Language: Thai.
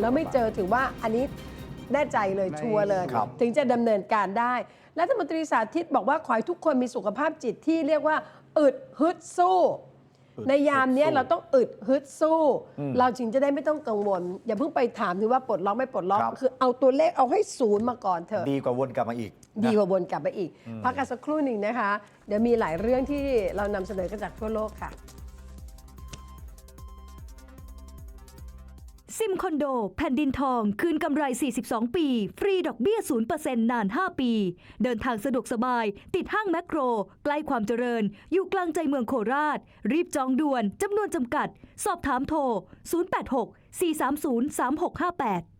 แล้วไม่เจอถือว่าอันนี้แน่ใจเลยไม่ชัวร์เลย ครับ ถึงจะดำเนินการได้รัฐมนตรีสาธิตบอกว่าขอให้ทุกคนมีสุขภาพจิตที่เรียกว่า อึดฮึดสู้อึดในยามเนี้ยฮึดสู้เราต้องอึดฮึดสู้อืมเราจึงจะได้ไม่ต้องกังวล อย่าเพิ่งไปถามถึงว่าปลดล็อกไม่ปลดล็อกครับ คือเอาตัวเลขเอาให้ศูนย์มาก่อนเถอะ ดีกว่าวนกลับมาอีกนะ ดีกว่าวนกลับมาอีก พักกันสักครู่หนึ่งนะคะ เดี๋ยวมีหลายเรื่องที่เรานำเสนอกันจากทั่วโลกค่ะ ซิมคอนโด แผ่นดินทอง คืนกำไร 42 ปี ฟรีดอกเบี้ย 0%นาน 5 ปี เดินทางสะดวกสบาย ติดห้างแมคโคร ใกล้ความเจริญ อยู่กลางใจเมืองโคราช รีบจองด่วน จำนวนจำกัด สอบถามโทร 086 430 3658